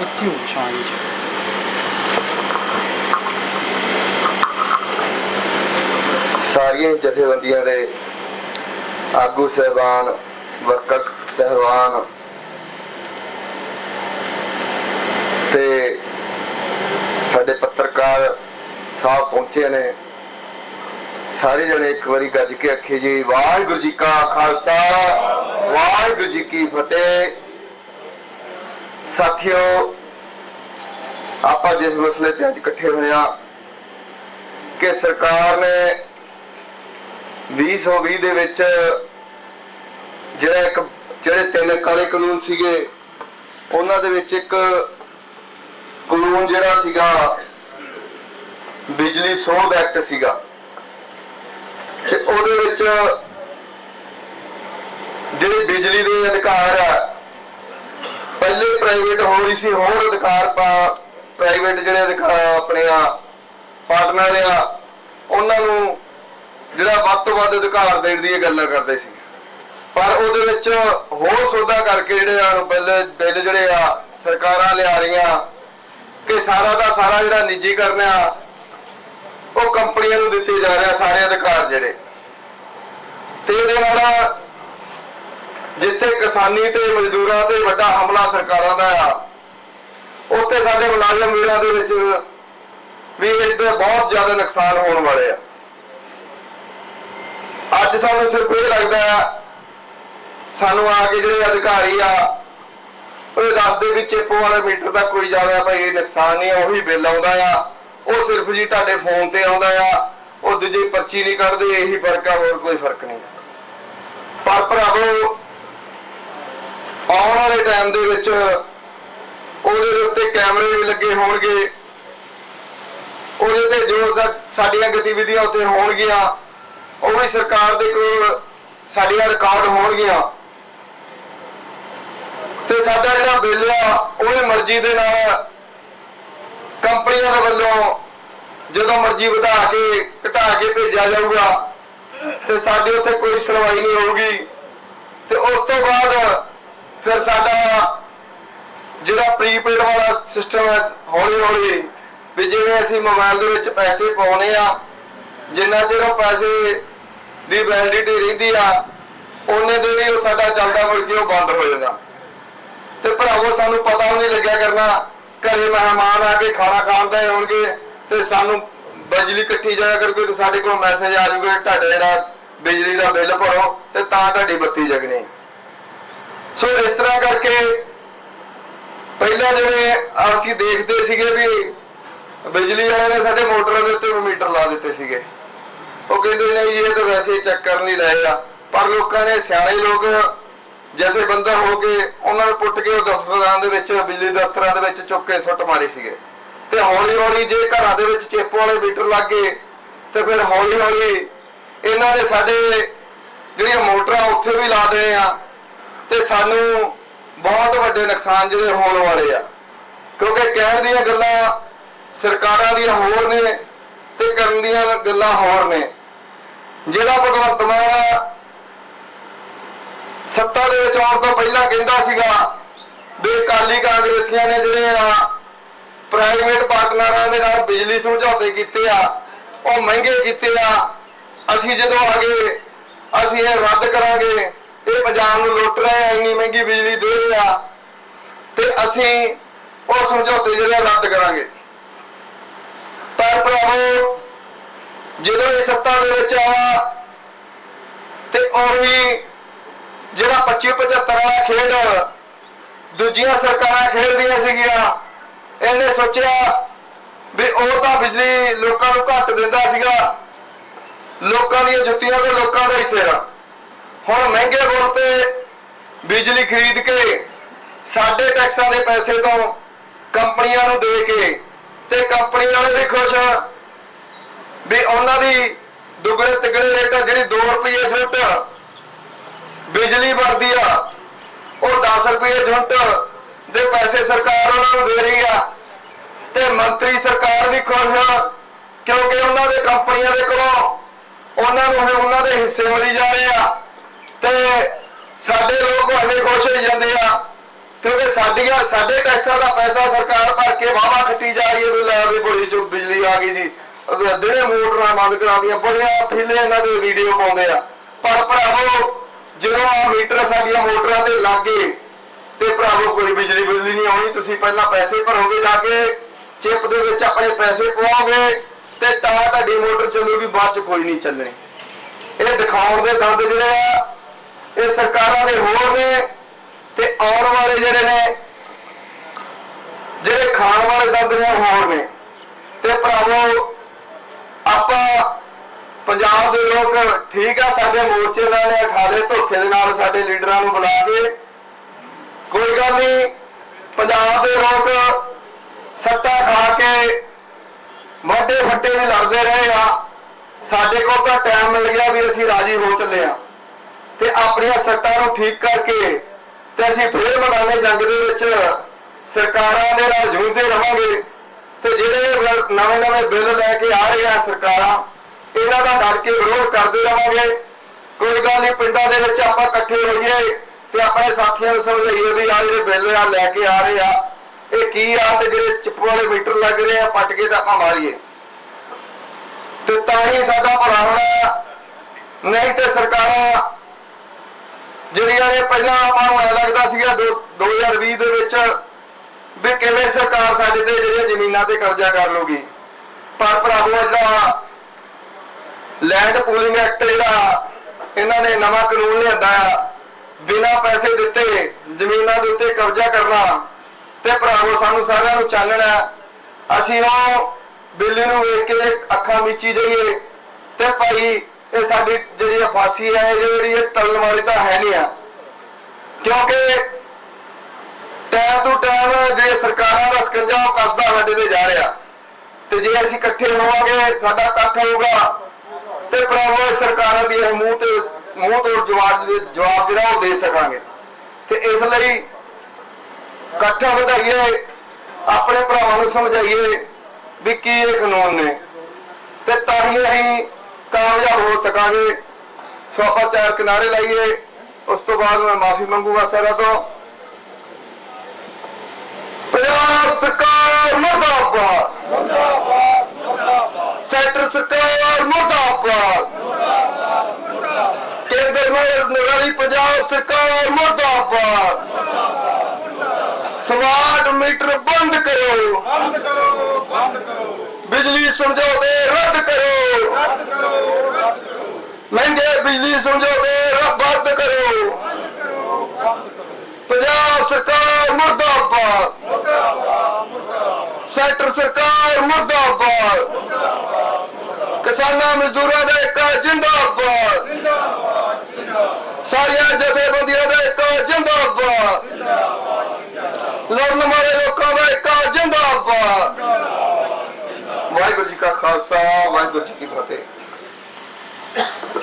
ਇੱਥੇ ਹੋ ਸਾਰੀਆਂ ਜਥੇਬੰਦੀਆਂ ਦੇ ਆਗੂ ਸਹਿਬਾਨ, ਵਰਕਰ ਸਹਿਬਾਨ ਤੇ ਸਾਡੇ ਪੱਤਰਕਾਰ ਸਾਹਿਬ ਪਹੁੰਚੇ ਨੇ। ਸਾਰੇ ਜਣੇ ਇੱਕ ਵਾਰੀ ਗੱਜ ਕੇ ਆਖੇ ਜੀ, ਵਾਹਿਗੁਰੂ ਜੀ ਕਾ ਖਾਲਸਾ, ਵਾਹਿਗੁਰੂ ਜੀ ਕੀ ਫਤਿਹ। ਸਾਥੀਓ, ਆਪਾਂ ਜਿਸ ਮਸਲੇ ਤੇ ਅੱਜ ਇਕੱਠੇ ਹੋਏ ਕਿ ਸਰਕਾਰ ਨੇ 2020 ਦੇ ਵਿੱਚ ਜਿਹੜਾ ਇੱਕ, ਜਿਹੜੇ ਤਿੰਨ ਕਾਲੇ ਕਾਨੂੰਨ ਸੀਗੇ, ਉਹਨਾਂ ਦੇ ਵਿੱਚ ਇੱਕ ਕਾਨੂੰਨ ਜਿਹੜਾ ਸੀਗਾ, ਬਿਜਲੀ ਸੋਧ ਐਕਟ ਸੀਗਾ। ਤੇ ਉਹਦੇ ਵਿੱਚ ਜਿਹੜੇ ਬਿਜਲੀ ਦੇ ਅਧਿਕਾਰ ਆ ਪਹਿਲੇ ਪ੍ਰਾਈਵੇਟ ਹੋ ਰਹੀ ਸੀ, ਹੋਰ ਅਧਿਕਾਰ ਪ੍ਰਾਈਵੇਟ ਜਿਹੜੇ ਅਧਿਕਾਰ ਆਪਣੇ ਆ ਪਾਰਟਨਰ ਆ, ਉਹਨਾਂ ਨੂੰ ਜਿਹੜਾ ਵੱਧ ਤੋਂ ਵੱਧ ਅਧਿਕਾਰ ਦੇਣ ਦੀ ਗੱਲਾਂ ਕਰਦੇ ਸੀ। ਪਰ ਉਹਦੇ ਵਿੱਚ ਹੋਰ ਸੋਧਾ ਕਰਕੇ ਜਿਹੜੇ ਆ, ਬਿੱਲ ਬਿੱਲ ਜਿਹੜੇ ਆ, ਸਰਕਾਰਾਂ ਲਿਆ ਰਹੀਆਂ ਕਿ ਸਾਰਾ ਦਾ ਸਾਰਾ ਜਿਹੜਾ ਨਿੱਜੀਕਰਨ ਆ, ਉਹ ਕੰਪਨੀਆਂ ਨੂੰ ਦਿੱਤੇ ਜਾ ਰਿਹਾ ਸਾਰੇ ਅਧਿਕਾਰ ਜਿਹੜੇ। ਤੇ ਇਹਦੇ ਨਾਲ ਜਿੱਥੇ ਕਿਸਾਨੀ ਤੇ ਮਜ਼ਦੂਰਾਂ ਤੇ ਵੱਡਾ ਹਮਲਾ ਸਰਕਾਰਾਂ ਦਾ ਆ, ਉੱਥੇ ਸਾਡੇ ਮੁਲਾਜ਼ਮ ਵੀਰਾਂ ਦੇ ਵਿੱਚ ਵੀ ਇਸ ਬਹੁਤ ਜ਼ਿਆਦਾ ਨੁਕਸਾਨ ਹੋਣ ਵਾਲੇ ਆ। ਅੱਜ ਸਾਨੂੰ ਸਿਰਫ ਇਹ ਲੱਗਦਾ ਆ, ਸਾਨੂੰ ਆ ਕੇ ਜਿਹੜੇ ਅਧਿਕਾਰੀ ਆ, ਉਹ ਦੱਸਦੇ ਵੀ ਚਿੱਪ ਵਾਲੇ ਮੀਟਰ ਦਾ ਕੋਈ ਜ਼ਿਆਦਾ ਭਾਈ ਇਹ ਨੁਕਸਾਨ ਨਹੀਂ ਆ ਉਹੀ ਬਿੱਲ ਆਉਂਦਾ ਆ, ਉਹ ਸਿਰਫ ਜੀ ਤੁਹਾਡੇ ਫੋਨ ਤੇ ਆਉਂਦਾ ਆ, ਉਹ ਦੂਜੀ ਪਰਚੀ ਨਹੀਂ ਕੱਢਦੇ, ਇਹੀ ਫ਼ਰਕ ਆ, ਹੋਰ ਕੋਈ ਫ਼ਰਕ ਨਹੀਂ। ਪਰ ਭਰਾਵੋ ਆਉਣ ਵਾਲੇ ਟਾਈਮ ਦੇ ਵਿੱਚ ਉਹਦੇ ਦੇ ਉੱਤੇ ਕੈਮਰੇ ਵੀ ਲੱਗੇ ਹੋਣਗੇ। ਉਹਦੇ ਤੇ ਜੋ ਸਾਡੀਆਂ ਗਤੀਵਿਧੀਆਂ ਉੱਤੇ ਹੋਣਗੀਆਂ, ਉਹ ਵੀ ਸਰਕਾਰ ਦੇ ਕੋਲ ਸਾਡੀਆਂ ਰਿਕਾਰਡ ਹੋਣਗੀਆਂ। ਤੇ ਸਾਡਾ ਜਿਹੜਾ ਬਿੱਲ ਆ ਉਹਦੀ ਮਰਜ਼ੀ ਦੇ ਨਾਲ ਕੰਪਨੀਆਂ ਦੇ ਵੱਲੋਂ ਜਦੋਂ ਮਰਜ਼ੀ ਵਧਾ ਕੇ, ਘਟਾ ਕੇ ਭੇਜਿਆ ਜਾਊਗਾ। ਤੇ ਸਾਡੇ ਉੱਤੇ ਕੋਈ ਸੁਣਵਾਈ ਨਹੀਂ ਹੋਊਗੀ। ਤੇ ਉਸ ਤੋਂ ਬਾਅਦ ਫਿਰ ਸਾਡਾ ਜਿਹੜਾ ਪ੍ਰੀਪੇਡ ਵਾਲਾ ਸਿਸਟਮ ਹੈ ਹੌਲੀ ਹੌਲੀ ਵੀ ਜਿਵੇਂ ਅਸੀਂ ਮੋਬਾਈਲ ਦੇ ਵਿੱਚ ਪੈਸੇ ਪਾਉਨੇ ਆ, ਜਿੰਨਾ ਚਿਰ ਉਹ ਪੈਸੇ ਦੀ ਵੈਲਿਡਿਟੀ ਰਹਿੰਦੀ ਆ ਉਹਨੇ ਦੇ ਲਈ ਉਹ ਸਾਡਾ ਚੱਲਦਾ ਮੁੜ ਕੇ ਉਹ ਬੰਦ ਹੋ ਜਾਂਦਾ। ਤੇ ਭਰਾਵੋ, ਸਾਨੂੰ ਪਤਾ ਵੀ ਨਹੀਂ ਲੱਗਿਆ ਕਰਨਾ, ਘਰੇ ਮਹਿਮਾਨ ਆ ਕੇ ਖਾਣਾ ਖਾਣ ਦੇ ਆਉਣਗੇ ਤੇ ਸਾਨੂੰ ਬਿਜਲੀ ਕੱਟੀ ਜਾਇਆ ਕਰਕੇ ਤੇ ਸਾਡੇ ਕੋਲ ਮੈਸੇਜ ਆ ਜਾਊਗਾ ਤੁਹਾਡਾ ਜਿਹੜਾ ਬਿਜਲੀ ਦਾ ਬਿੱਲ ਭਰੋ ਤੇ ਤਾਂ ਤੁਹਾਡੀ ਬੱਤੀ ਜਗਣੀ। ਸੋ ਇਸ ਤਰ੍ਹਾਂ ਕਰਕੇ ਪਹਿਲਾਂ ਜਿਵੇਂ ਅਸੀਂ ਦੇਖਦੇ ਸੀਗੇ ਵੀ ਬਿਜਲੀ ਵਾਲਿਆਂ ਨੇ ਸਾਡੇ ਮੋਟਰਾਂ ਦੇ ਉੱਤੇ ਮੀਟਰ ਲਾ ਦਿੱਤੇ ਸੀਗੇ। ਉਹ ਕਹਿੰਦੇ ਨਹੀਂ ਇਹ ਤਾਂ ਵੈਸੇ ਚੈੱਕ ਕਰਨ ਲਈ ਲਏ ਆ, ਪਰ ਲੋਕਾਂ ਨੇ ਸਿਆਣੇ ਲੋਕ ਜੈਸੇ ਬੰਦਾ ਹੋ ਕੇ ਉਹਨਾਂ ਨੂੰ ਪੁੱਟ ਕੇ ਉਹ ਦਫ਼ਤਰਾਂ ਦੇ ਵਿੱਚ, ਬਿਜਲੀ ਦਫ਼ਤਰਾਂ ਦੇ ਵਿੱਚ ਚੁੱਕ ਕੇ ਸੁੱਟ ਮਾਰੇ ਸੀਗੇ। ਤੇ ਹੌਲੀ ਹੌਲੀ ਜੇ ਘਰਾਂ ਦੇ ਵਿੱਚ ਚੇਪ ਵਾਲੇ ਮੀਟਰ ਲੱਗ ਗਏ, ਤੇ ਫਿਰ ਹੌਲੀ ਹੌਲੀ ਇਹਨਾਂ ਨੇ ਸਾਡੇ ਜਿਹੜੀਆਂ ਮੋਟਰਾਂ ਉੱਥੇ ਵੀ ਲਾ ਦੇਣੇ ਆ ਤੇ ਸਾਨੂੰ ਬਹੁਤ ਵੱਡੇ ਨੁਕਸਾਨ ਜਿਹੜੇ ਹੋਣ ਵਾਲੇ ਆ। ਕਿਉਂਕਿ ਕਹਿਣ ਦੀਆਂ ਗੱਲਾਂ ਸਰਕਾਰਾਂ ਦੀਆਂ ਹੋਰ ਨੇ ਤੇ ਕਰਨ ਦੀਆਂ ਗੱਲਾਂ ਹੋਰ ਨੇ। ਜਿਹੜਾ ਭਗਵੰਤ ਮਾਨ ਸੱਤਾ ਦੇ ਵਿੱਚ ਆਉਣ ਤੋਂ ਪਹਿਲਾਂ ਕਹਿੰਦਾ ਸੀਗਾ ਵੀ ਅਕਾਲੀ ਕਾਂਗਰਸੀਆਂ ਨੇ ਜਿਹੜੇ ਆ ਪ੍ਰਾਈਵੇਟ ਪਾਰਟਨਰਾਂ ਦੇ ਨਾਲ ਬਿਜਲੀ ਸਮਝੌਤੇ ਕੀਤੇ ਆ, ਉਹ ਮਹਿੰਗੇ ਕੀਤੇ ਆ। ਅਸੀਂ ਜਦੋਂ ਆ ਗਏ, ਅਸੀਂ ਇਹ ਰੱਦ ਕਰਾਂਗੇ। ਪੰਜਾਬ ਨੂੰ ਲੁੱਟ ਰਹੇ ਆ, ਇੰਨੀ ਮਹਿੰਗੀ ਬਿਜਲੀ ਦੇ ਰਹੇ ਆ। ਤੇ ਅਸੀਂ ਉਹ ਸਮਝੌਤੇ ਜਿਹੜੇ ਰੱਦ ਕਰਾਂਗੇ। ਪਰ ਭਰਾਵੋ, ਜਦੋਂ ਇਹ ਸੱਤਾ ਦੇ ਵਿੱਚ ਆਇਆ, ਤੇ ਉਹ ਵੀ ਜਿਹੜਾ 25 75 ਵਾਲਾ ਖੇਡ, ਦੂਜੀਆਂ ਸਰਕਾਰਾਂ ਖੇਡਦੀਆਂ ਸੀਗੀਆਂ, ਇਹਨੇ ਸੋਚਿਆ ਵੀ ਉਹ ਤਾਂ ਬਿਜਲੀ ਲੋਕਾਂ ਨੂੰ ਘੱਟ ਦਿੰਦਾ ਸੀਗਾ। ਲੋਕਾਂ ਦੀਆਂ ਜੁੱਤੀਆਂ ਤੇ ਲੋਕਾਂ ਦਾ ਹੀ ਸਿਰ ਹੁਣ ਮਹਿੰਗੇ ਮੁੱਲ ਤੇ ਬਿਜਲੀ ਖਰੀਦ ਕੇ ਸਾਡੇ ਟੈਕਸਾਂ ਦੇ ਪੈਸੇ ਤੋਂ ਕੰਪਨੀਆਂ ਨੂੰ ਦੇ ਕੇ ਤੇ ਕੰਪਨੀ ਵਾਲੇ ਵੀ ਖੁਸ਼ ਆ ਵੀ ਉਹਨਾਂ ਦੀ ਦੁਗਣੇ ਤਿਗੜੇ ਰੇਟ ਜਿਹੜੀ 2 ਰੁਪਏ ਛੁੱਟ ਬਿਜਲੀ ਵਰਦੀ ਆ, ਉਹ 10 ਰੁਪਏ ਯੂਨਿਟ ਦੇ ਪੈਸੇ ਸਰਕਾਰ ਉਹਨਾਂ ਨੂੰ ਦੇ ਰਹੀ ਆ ਤੇ ਮੰਤਰੀ ਸਰਕਾਰ ਵੀ ਖੁਸ਼ ਆ ਕਿਉਂਕਿ ਉਹਨਾਂ ਦੇ ਕੰਪਨੀਆਂ ਦੇ ਕੋਲੋਂ ਉਹਨਾਂ ਨੂੰ ਉਹਨਾਂ ਦੇ ਹਿੱਸੇ ਮਿਲੀ ਜਾ ਰਹੇ ਆ। ਤੇ ਸਾਡੇ ਲੋਕ ਹਲੇ ਖੁਸ਼ ਹੋਈ ਜਾਂਦੇ ਆ, ਕਿਉਂਕਿ ਸਾਡੀਆਂ, ਸਾਡੇ ਟੈਕਸਾਂ ਦਾ ਪੈਸਾ ਸਰਕਾਰ ਭਰ ਕੇ ਵਾਵਾ ਖੱਟੀ ਜਾ ਰਹੀ ਹੈ ਵੀ ਲੈ ਵੀ ਬੜੀ ਚੋਂ ਬਿਜਲੀ ਆ ਗਈ ਜੀ। ਅਹ ਮੋਟਰਾਂ ਬੰਦ ਕਰਾਦੀਆਂ ਬੜੀਆਂ ਫਿਲੇ ਇਹਨਾਂ ਦੇ ਵੀਡੀਓ ਪਾਉਂਦੇ ਆ। ਪਰ ਭਰਾਵੋ, ਜਦੋਂ ਆ ਮੀਟਰ ਸਾਡੀਆਂ ਮੋਟਰਾਂ ਤੇ ਲੱਗੇ ਤੇ ਭਰਾਵੋ, ਕੋਈ ਬਿਜਲੀ ਬਿਜਲੀ ਨਹੀਂ ਆਉਣੀ, ਤੁਸੀਂ ਪਹਿਲਾਂ ਪੈਸੇ ਭਰੋਗੇ ਜਾ ਕੇ, ਚਿੱਪ ਦੇ ਵਿੱਚ ਆਪਣੇ ਪੈਸੇ ਪਾਓਗੇ ਤੇ ਤਾਂ ਤੁਹਾਡੀ ਮੋਟਰ ਚੱਲੂਗੀ, ਬਾਅਦ ਚ ਕੋਈ ਨਹੀਂ ਚੱਲਣੀ। ਇਹ ਦਿਖਾਉਣ ਦੇ ਦੰਦ ਜਿਹੜੇ ਆ ਇਹ ਸਰਕਾਰਾਂ ਦੇ ਹੋਰ ਨੇ ਤੇ ਆਉਣ ਵਾਲੇ ਜਿਹੜੇ ਨੇ, ਜਿਹੜੇ ਖਾਣ ਵਾਲੇ ਦਰਦ ਨੇ ਹੋਰ ਨੇ। ਤੇ ਭਰਾਵੋ, ਆਪਾਂ ਪੰਜਾਬ ਦੇ ਲੋਕ ਠੀਕ ਆ, ਸਾਡੇ ਮੋਰਚੇ ਨਾਲ ਨੇ ਅਖਾੜੇ ਧੋਖੇ ਦੇ ਨਾਲ ਸਾਡੇ ਲੀਡਰਾਂ ਨੂੰ ਬੁਲਾ ਕੇ। ਕੋਈ ਗੱਲ ਨਹੀਂ, ਪੰਜਾਬ ਦੇ ਲੋਕ ਸੱਤਾ ਖਾ ਕੇ ਮੋਢੇ ਫੱਟੇ ਵੀ ਲੜਦੇ ਰਹੇ ਆ। ਸਾਡੇ ਕੋਲ ਤਾਂ ਟਾਈਮ ਮਿਲ ਗਿਆ ਵੀ ਅਸੀਂ ਰਾਜੀ ਹੋ ਚੱਲੇ ਆ। ਤੇ ਆਪਣੀਆਂ ਸੱਟਾਂ ਨੂੰ ਠੀਕ ਕਰਕੇ ਤੇ ਅਸੀਂ ਫੇਰ ਮੈਦਾਨੇ ਜੰਗ ਦੇ ਵਿੱਚ। ਸਰਕਾਰਾਂ ਦੇ ਨਾਲ ਜੂਝਦੇ ਰਵਾਂਗੇ ਤੇ ਜਿਹੜੇ ਨਵੇਂ ਨਵੇਂ ਬਿੱਲ ਲੈ ਕੇ ਆ ਰਹੇ ਸਰਕਾਰਾਂ, ਇਹਨਾਂ ਦਾ ਡਟ ਕੇ ਵਿਰੋਧ ਕਰਦੇ ਰਵਾਂਗੇ ਕੋਈ ਗੱਲ ਨਹੀਂ, ਪਿੰਡਾਂ ਦੇ ਵਿੱਚ ਆਪਾਂ ਇਕੱਠੇ ਹੋਈਏ ਤੇ ਆਪਣੇ ਸਾਥੀਆਂ ਨੂੰ ਸਮਝਾਈਏ ਵੀ ਆ ਜਿਹੜੇ ਬਿੱਲ ਆ, ਲੈ ਕੇ ਆ ਰਹੇ ਆ, ਇਹ ਕੀ ਆ ਤੇ ਜਿਹੜੇ ਚਿੱਪ ਵਾਲੇ ਮੀਟਰ ਲੱਗ ਰਹੇ ਆ, ਪੱਟ ਕੇ ਤਾਂ ਆਪਾਂ ਮਾਰੀਏ। ਤੇ ਤਾਂ ਹੀ ਸਾਡਾ ਭਲਾ ਹੋਣਾ, ਨਹੀਂ ਤੇ ਸਰਕਾਰਾਂ ਜਿਹੜੀਆਂ ਨੇ ਪਹਿਲਾਂ ਆਪਾਂ ਨੂੰ ਐ ਲੱਗਦਾ ਸੀਗਾ 2020 ਦੇ ਵਿੱਚ ਵੀ ਕਿਵੇਂ ਸਰਕਾਰ ਸਾਡੇ ਤੇ ਜਿਹੜੀਆਂ ਜ਼ਮੀਨਾਂ ਤੇ ਕਬਜ਼ਾ ਕਰ ਲੂਗੀ। ਪਰ ਭਰਾਵੋ, ਇਹਦਾ ਲੈਂਡ ਪੂਲਿੰਗ ਐਕਟ ਜਿਹੜਾ ਇਹਨਾਂ ਨੇ ਨਵਾਂ ਕਾਨੂੰਨ ਲਿਆਂਦਾ, ਬਿਨਾਂ ਪੈਸੇ ਦਿੱਤੇ ਜ਼ਮੀਨਾਂ ਦੇ ਉੱਤੇ ਕਬਜ਼ਾ ਕਰਨਾ, ਤੇ ਭਰਾਵੋ, ਸਾਨੂੰ ਸਾਰਿਆਂ ਨੂੰ ਚਾਨਣਾ ਅਸੀਂ ਉਹ ਬਿੱਲੀ ਨੂੰ ਵੇਖ ਕੇ ਅੱਖਾਂ ਮੀਚੀ ਜਾਈਏ ਤੇ ਭਾਈ ਇਹ ਸਾਡੀ ਜਿਹੜੀ ਫਾਸੀ ਹੈ ਜਿਹੜੀ ਇਹ ਟਲਣ ਵਾਲੀ ਤਾਂ ਹੈ ਨਹੀਂ ਆ। ਕਿਉਂਕਿ ਟਾਈਮ ਤੋਂ ਟਾਈਮ ਜੇ ਸਰਕਾਰਾਂ ਦਾ ਸਕੰਜਾ ਉਹ ਕੱਸਦਾ ਸਾਡੇ ਤੇ ਜਾ ਰਿਹਾ। ਤੇ ਜੇ ਅਸੀਂ ਇਕੱਠੇ ਹੋਵਾਂਗੇ, ਸਾਡਾ ਇਕੱਠ ਹੋਊਗਾ, ਤੇ ਭਰਾਵੋ ਸਰਕਾਰਾਂ ਦੀ ਮੂੰਹ ਤੇ ਮੂੰਹ ਤੋਂ ਜਵਾਬ ਜਵਾਬ ਜਿਹੜਾ ਉਹ ਦੇ ਸਕਾਂਗੇ। ਤੇ ਇਸ ਲਈ ਇਕੱਠਾ ਵਧਾਈਏ, ਆਪਣੇ ਭਰਾਵਾਂ ਨੂੰ ਸਮਝਾਈਏ ਵੀ ਕੀ ਇਹ ਕਾਨੂੰਨ ਨੇ। ਕਾਮਯਾਬ ਹੋ ਸਕਾਂਗੇ। ਸੋ ਆਪਾਂ ਚਾਰ ਕਿਨਾਰੇ ਲਾਈਏ। ਉਸ ਤੋਂ ਬਾਅਦ ਮੈਂ ਮਾਫੀ ਮੰਗੂਗਾ ਸਾਰਾ ਤੋਂ। ਪੰਜਾਬ ਸਰਕਾਰ ਮੁਰਦਾਬਾਦ। ਸੈਂਟਰ ਸਰਕਾਰ ਮੁਰਦਾਬਾਦ। ਕੇਂਦਰ ਵਾਲੀ ਪੰਜਾਬ ਸਰਕਾਰ ਮੁਰਦਾਬਾਦ। ਸਮਾਰਟ ਮੀਟਰ ਬੰਦ ਕਰੋ। ਬੰਦ ਕਰੋ ਬੰਦ ਕਰੋ। ਬਿਜਲੀ ਸਮਝੌਤੇ ਰੱਦ ਕਰੋ। ਰੱਦ ਕਰੋ ਰੱਦ ਕਰੋ। ਮਹਿੰਗੇ ਬਿਜਲੀ ਸਮਝੌਤੇ ਰੱਦ ਕਰੋ। ਪੰਜਾਬ ਸਰਕਾਰ ਮੁਰਦਾਬਾਦ। ਸੈਂਟਰ ਸਰਕਾਰ ਮੁਰਦਾਬਾਦ। ਕਿਸਾਨਾਂ ਮਜ਼ਦੂਰਾਂ ਦਾ ਇੱਕ ਜਿੰਦਾਬਾਦ। ਸਾਰੀਆਂ ਜਥੇਬੰਦੀਆਂ ਦਾ ਇੱਕ ਜਿੰਦਾਬਾਦ ਲੜਨ ਵਾਲੇ ਲੋਕਾਂ ਦਾ ਇੱਕ ਜਿੰਦਾਬਾਦ ਵਾਹਿਗੁਰੂ ਜੀ ਕਾ ਖਾਲਸਾ ਵਾਹਿਗੁਰੂ ਜੀ ਕੀ ਫਤਿਹ